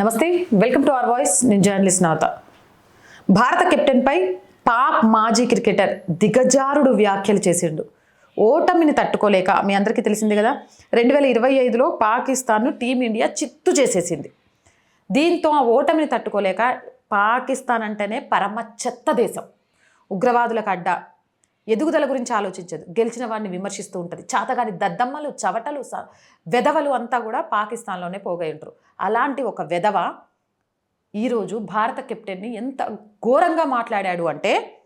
నమస్తే welcome to our voice. నేను journalist Navata భారత కెప్టెన్పై పాక్ మాజీ క్రికెటర్ దిగజారుడు వ్యాఖ్యలు చేసిండు. ఓటమిని తట్టుకోలేక మీ అందరికీ తెలిసింది కదా రెండు వేల ఇరవై ఐదులో పాకిస్తాన్ను టీమిండియా చిత్తు చేసేసింది. దీంతో ఆ ఓటమిని తట్టుకోలేక పాకిస్తాన్ అంటేనే పరమ చెత్త దేశం. ఉగ్రవాదులకు అడ్డా ఎదుగుదల గురించి ఆలోచించదు. గెలిచిన వాడిని విమర్శిస్తూ ఉంటుంది. చాతగాని దద్దమ్మలు చవటలు స- వెధవలు అంతా కూడా పాకిస్తాన్లోనే పోగై ఉంటారు అలాంటి ఒక వెధవ ఈరోజు భారత కెప్టెన్ని ఎంత ఘోరంగా మాట్లాడాడు అంటే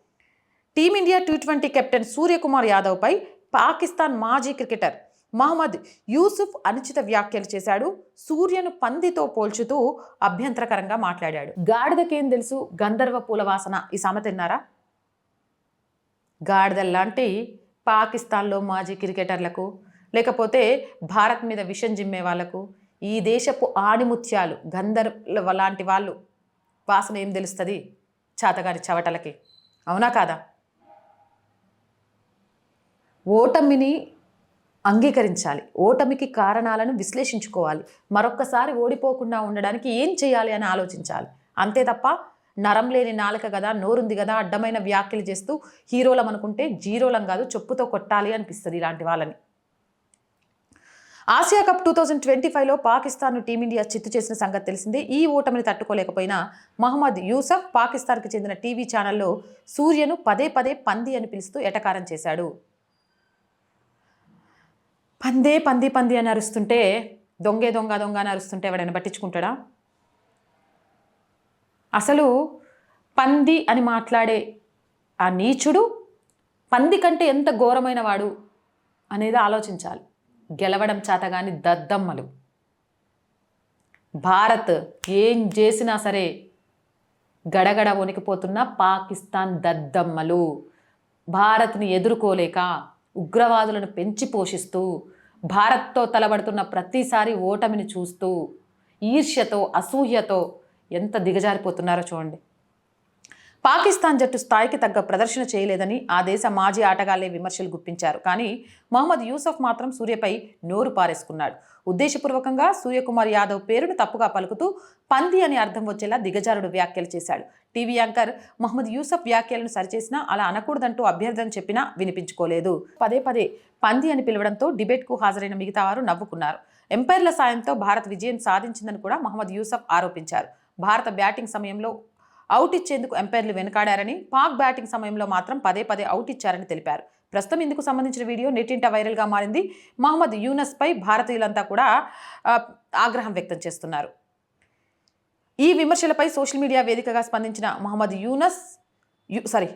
team India T twenty captain Suryakumar యాదవ్పై Pakistan మాజీ క్రికెటర్ మహమ్మద్ యూసుఫ్ అనుచిత వ్యాఖ్యలు చేశాడు. సూర్యను పందితో పోల్చుతూ అభ్యంతరకరంగా మాట్లాడాడు. గాడిదకేం తెలుసు? గంధర్వ పూల వాసన ఈ సామెత గాడిదల్లాంటి పాకిస్తాన్లో మాజీ క్రికెటర్లకు లేకపోతే భారత్ మీద విషం జిమ్మే వాళ్ళకు ఈ దేశపు ఆణిముత్యాలు గంధర్వ లాంటి వాళ్ళు వాసన ఏం తెలుస్తుంది? చాతగారి చవటలకి. అవునా కాదా? ఓటమిని అంగీకరించాలి. ఓటమికి కారణాలను విశ్లేషించుకోవాలి. మరొక్కసారి ఓడిపోకుండా ఉండడానికి ఏం చేయాలి అని ఆలోచించాలి. అంతే తప్ప నరం లేని నాలుక కదా నోరుంది కదా అడ్డమైన వ్యాఖ్యలు చేస్తూ హీరోలం అనుకుంటే జీరోలం కాదు చెప్పుతో కొట్టాలి అనిపిస్తుంది ఇలాంటి వాళ్ళని. Asia cup two thousand twenty ఫైవ్లో పాకిస్తాన్ను టీమిండియా చిత్తు చేసిన సంగతి తెలిసిందే. ఈ ఓటమిని తట్టుకోలేకపోయినా మహమ్మద్ యూసఫ్ పాకిస్తాన్కి చెందిన టీవీ ఛానల్లో సూర్యను పదే పదే పంది అని పిలుస్తూ ఎటకారం చేశాడు. పందే పంది పంది అని అరుస్తుంటే దొంగే దొంగ దొంగ అని అరుస్తుంటే ఎవడైనా పట్టించుకుంటాడా? అసలు పంది అని మాట్లాడే ఆ నీచుడు పంది కంటే ఎంత ఘోరమైన వాడు అనేది ఆలోచించాలి. గెలవడం చేతగాని దద్దమ్మలు. భారత్ ఏం చేసినా సరే గడగడ వణికిపోతున్న పాకిస్తాన్ దద్దమ్మలు. భారత్ని ఎదుర్కోలేక ఉగ్రవాదులను పెంచి పోషిస్తూ భారత్తో తలబడుతున్న ప్రతిసారి ఓటమిని చూస్తూ ఈర్ష్యతో అసూయతో ఎంత దిగజారిపోతున్నారో చూడండి. పాకిస్తాన్ జట్టు స్థాయికి తగ్గ ప్రదర్శన చేయలేదని ఆ దేశ మాజీ ఆటగాళ్ళే విమర్శలు గుప్పించారు. కానీ మహమ్మద్ యూసఫ్ మాత్రం సూర్యపై నోరు పారేసుకున్నాడు. ఉద్దేశపూర్వకంగా సూర్యకుమార్ యాదవ్ పేరును తప్పుగా పలుకుతూ పంది అని అర్థం వచ్చేలా దిగజారుడు వ్యాఖ్యలు చేశాడు. టీవీ యాంకర్ మహమ్మద్ యూసఫ్ వ్యాఖ్యలను సరిచేసినా అలా అనకూడదంటూ అభ్యర్థన చెప్పినా వినిపించుకోలేదు. పదే పదే పంది అని పిలవడంతో డిబేట్కు హాజరైన మిగతా వారు నవ్వుకున్నారు. ఎంపైర్ల సాయంతో భారత్ విజయం సాధించిందని కూడా మహమ్మద్ యూసఫ్ ఆరోపించారు. భారత బ్యాటింగ్ సమయంలో అవుట్ ఇచ్చేందుకు ఎంపైర్లు వెనుకాడారని పాక్ బ్యాటింగ్ సమయంలో మాత్రం పదే పదే అవుట్ ఇచ్చారని తెలిపారు. ప్రస్తుతం ఇందుకు సంబంధించిన వీడియో నెట్టింట వైరల్గా మారింది. మహమ్మద్ యూనస్పై భారతీయులంతా కూడా ఆగ్రహం వ్యక్తం చేస్తున్నారు. ఈ విమర్శలపై సోషల్ మీడియా వేదికగా స్పందించిన Mohammad Yunus you sorry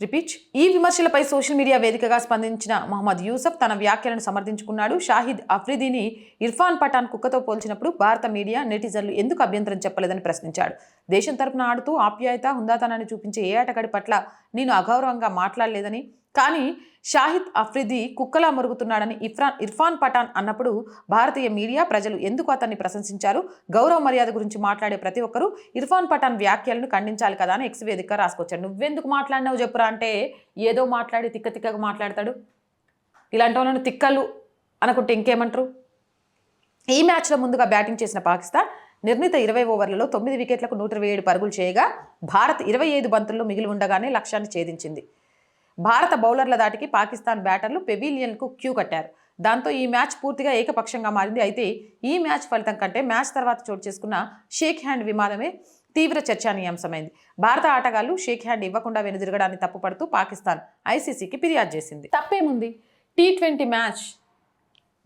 repeat. ఈ విమర్శలపై సోషల్ మీడియా వేదికగా స్పందించిన మహమ్మద్ యూసఫ్ తన వ్యాఖ్యలను సమర్థించుకున్నాడు. షాహిద్ అఫ్రిదీని ఇర్ఫాన్ పఠాన్ కుక్కతో పోల్చినప్పుడు భారత మీడియా నెటిజన్లు ఎందుకు అభ్యంతరం చెప్పలేదని ప్రశ్నించాడు. దేశం తరపున ఆడుతూ ఆప్యాయత హుందాతనాన్ని చూపించే ఏ ఆటగాడి పట్ల నేను అగౌరవంగా మాట్లాడలేదని కానీ షాహిద్ అఫ్రిది కుక్కలా మరుగుతున్నాడని ఇఫ్రాన్ ఇర్ఫాన్ పఠాన్ అన్నప్పుడు భారతీయ మీడియా ప్రజలు ఎందుకు అతన్ని ప్రశంసించారు? గౌరవ మర్యాద గురించి మాట్లాడే ప్రతి ఒక్కరూ ఇర్ఫాన్ పఠాన్ వ్యాఖ్యలను ఖండించాలి కదా అని ఎక్స్ వేదిక రాసుకొచ్చాడు. నువ్వెందుకు మాట్లాడినావు చెప్పురా అంటే ఏదో మాట్లాడి తిక్క తిక్కగా మాట్లాడతాడు. ఇలాంటి వాళ్ళను తిక్కలు అనుకుంటే ఇంకేమంటారు? ఈ మ్యాచ్లో ముందుగా బ్యాటింగ్ చేసిన పాకిస్తాన్ నిర్ణీత ఇరవై ఓవర్లలో తొమ్మిది వికెట్లకు నూట ఇరవై ఏడు పరుగులు చేయగా భారత్ ఇరవై ఐదు బంతుల్లో మిగిలి ఉండగానే లక్ష్యాన్ని ఛేదించింది. భారత బౌలర్ల దాటికి పాకిస్తాన్ బ్యాటర్లు పెవిలియన్కు క్యూ కట్టారు. దాంతో ఈ మ్యాచ్ పూర్తిగా ఏకపక్షంగా మారింది. అయితే ఈ మ్యాచ్ ఫలితం కంటే మ్యాచ్ తర్వాత చోటు చేసుకున్న షేక్ హ్యాండ్ విమానమే తీవ్ర చర్చానీయాంశమైంది. భారత ఆటగాళ్ళు షేక్ హ్యాండ్ ఇవ్వకుండా వెనుదిరగడాన్ని తప్పుపడుతూ పాకిస్తాన్ ఐసీసీకి ఫిర్యాదు చేసింది. తప్పేముంది? టీ ట్వంటీ మ్యాచ్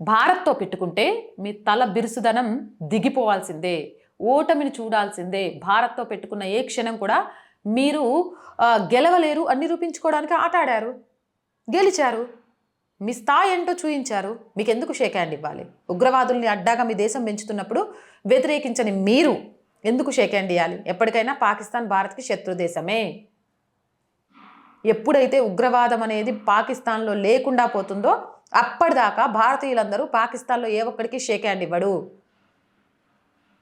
భారత్తో పెట్టుకుంటే మీ తల బిరుసుదనం దిగిపోవాల్సిందే. ఓటమిని చూడాల్సిందే. భారత్తో పెట్టుకున్న ఏ క్షణం కూడా మీరు గెలవలేరు అని నిరూపించుకోవడానికి ఆట ఆడారు. గెలిచారు. మీ స్థాయి ఏంటో చూయించారు. మీకు ఎందుకు షేక్ హ్యాండ్ ఇవ్వాలి? ఉగ్రవాదుల్ని అడ్డాగా మీ దేశం పెంచుతున్నప్పుడు వ్యతిరేకించని మీరు ఎందుకు షేక్ హ్యాండ్ ఇవ్వాలి ఎప్పటికైనా పాకిస్తాన్ భారత్కి శత్రు దేశమే. ఎప్పుడైతే ఉగ్రవాదం అనేది పాకిస్తాన్లో లేకుండా పోతుందో అప్పటిదాకా భారతీయులందరూ పాకిస్తాన్లో ఏ ఒక్కడికి షేక్ హ్యాండ్ ఇవ్వడు.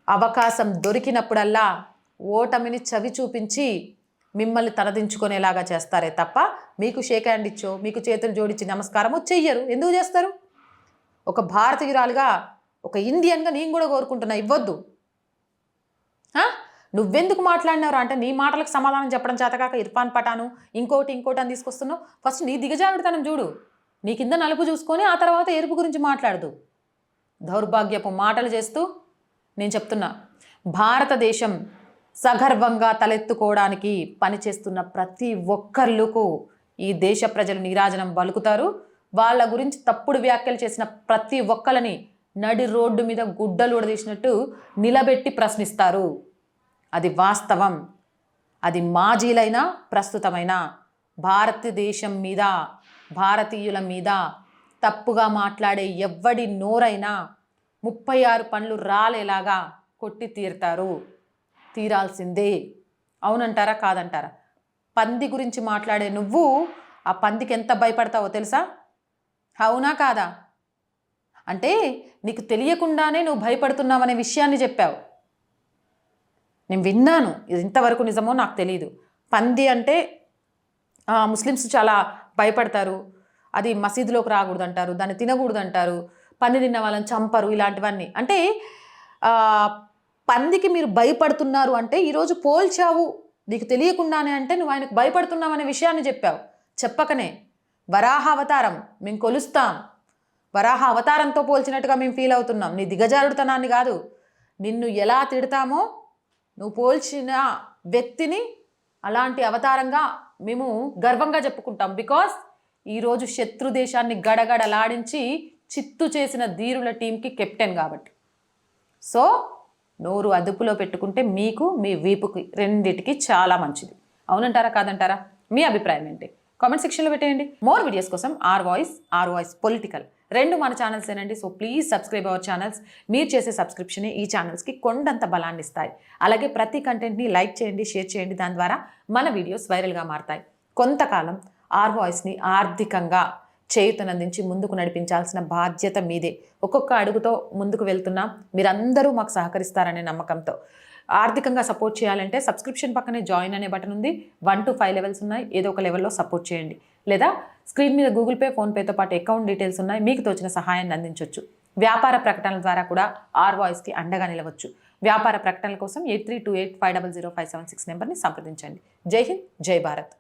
అవకాశం దొరికినప్పుడల్లా ఓటమిని చవి చూపించి మిమ్మల్ని తలదించుకునేలాగా చేస్తారే తప్ప మీకు షేక్ హ్యాండ్ ఇచ్చో మీకు చేతులు జోడించి నమస్కారము చెయ్యరు. ఎందుకు చేస్తారు? ఒక భారతీయురాలుగా ఒక ఇండియన్గా నేను కూడా కోరుకుంటున్నా ఇవ్వద్దు. నువ్వెందుకు మాట్లాడినారు అంటే నీ మాటలకు సమాధానం చెప్పడం చేతకాక ఇర్ఫాన్ పటాను ఇంకోటి ఇంకోటి అని తీసుకొస్తున్నావు. ఫస్ట్ నీ దిగజారుడుతనం చూడు. నీ కింద నలుపు చూసుకొని ఆ తర్వాత ఎరుపు గురించి మాట్లాడదు. దౌర్భాగ్యపు మాటలు చేస్తూ నేను చెప్తున్నా భారతదేశం సగర్వంగా తలెత్తుకోవడానికి పనిచేస్తున్న ప్రతి ఒక్కళ్ళకు ఈ దేశ ప్రజలు నీరాజనం పలుకుతారు. వాళ్ళ గురించి తప్పుడు వ్యాఖ్యలు చేసిన ప్రతి ఒక్కరిని నడి రోడ్డు మీద గుడ్డలు ఉడదీసినట్టు నిలబెట్టి ప్రశ్నిస్తారు. అది వాస్తవం. అది మాజీలైనా ప్రస్తుతమైన భారతదేశం మీద భారతీయుల మీద తప్పుగా మాట్లాడే ఎవ్వడి నోరైనా ముప్పై ఆరు పనులు రాలేలాగా కొట్టి తీరుతారు. తీరాల్సిందే. అవునంటారా? కాదంటారా? పంది గురించి మాట్లాడే నువ్వు ఆ పందికి ఎంత భయపడతావో తెలుసా? అవునా కాదా? అంటే నీకు తెలియకుండానే నువ్వు భయపడుతున్నావనే విషయాన్ని చెప్పావు. నేను విన్నాను. ఇది ఇంతవరకు నిజమో నాకు తెలియదు పంది అంటే ముస్లిమ్స్ చాలా భయపడతారు. అది మసీదులోకి రాకూడదు అంటారు దాన్ని తినకూడదు అంటారు పంది తిన్న వాళ్ళని చంపరు ఇలాంటివన్నీ. అంటే పందికి మీరు భయపడుతున్నారు అంటే ఈరోజు పోల్చావు. నీకు తెలియకుండానే అంటే నువ్వు ఆయనకు భయపడుతున్నావు అనే విషయాన్ని చెప్పావు. చెప్పకనే. వరాహ అవతారం. మేము కొలుస్తాం. వరాహ అవతారంతో పోల్చినట్టుగా మేము ఫీల్ అవుతున్నాం. నీ దిగజారుడుతనాన్ని కాదు. నిన్ను ఎలా తిడతామో నువ్వు పోల్చిన వ్యక్తిని అలాంటి అవతారంగా మేము గర్వంగా చెప్పుకుంటాం. బికాస్ ఈరోజు శత్రు దేశాన్ని గడగడలాడించి చిత్తు చేసిన ధీరుల టీంకి కెప్టెన్ కాబట్టి. సో నోరు అదుపులో పెట్టుకుంటే మీకు మీ వీపుకి రెండిటికి చాలా మంచిది. అవునంటారా కాదంటారా? మీ అభిప్రాయం ఏంటి? కామెంట్ సెక్షన్లో పెట్టేయండి. మోర్ వీడియోస్ కోసం our voice our voice political. రెండు మన ఛానల్స్ ఏనండి. So please subscribe our channels. మీరు చేసే సబ్స్క్రిప్షన్ ఈ ఛానల్స్కి కొండంత బలాన్ని ఇస్తాయి. అలాగే ప్రతి కంటెంట్ని లైక్ చేయండి షేర్ చేయండి. దాని ద్వారా మన వీడియోస్ వైరల్గా మారతాయి. కొంతకాలం ఆర్ వాయిస్ని ఆర్థికంగా చేయుతనందించి ముందుకు నడిపించాల్సిన బాధ్యత మీదే. ఒక్కొక్క అడుగుతో ముందుకు వెళ్తున్నాం మీరందరూ మాకు సహకరిస్తారనే నమ్మకంతో. ఆర్థికంగా సపోర్ట్ చేయాలంటే సబ్స్క్రిప్షన్ పక్కనే జాయిన్ అనే బటన్ ఉంది. వన్ టు ఫైవ్ లెవెల్స్ ఉన్నాయి. ఏదో ఒక లెవెల్లో సపోర్ట్ చేయండి. లేదా స్క్రీన్ మీద గూగుల్ పే ఫోన్పేతో పాటు అకౌంట్ డీటెయిల్స్ ఉన్నాయి. మీకు తోచిన సహాయాన్ని అందించవచ్చు వ్యాపార ప్రకటనల ద్వారా కూడా ఆర్ వాయిస్కి అండగా నిలవచ్చు. వ్యాపార ప్రకటనల కోసం eight three two eight five double zero five seven six నెంబర్ని సంప్రదించండి. జై హింద్ జై భారత్.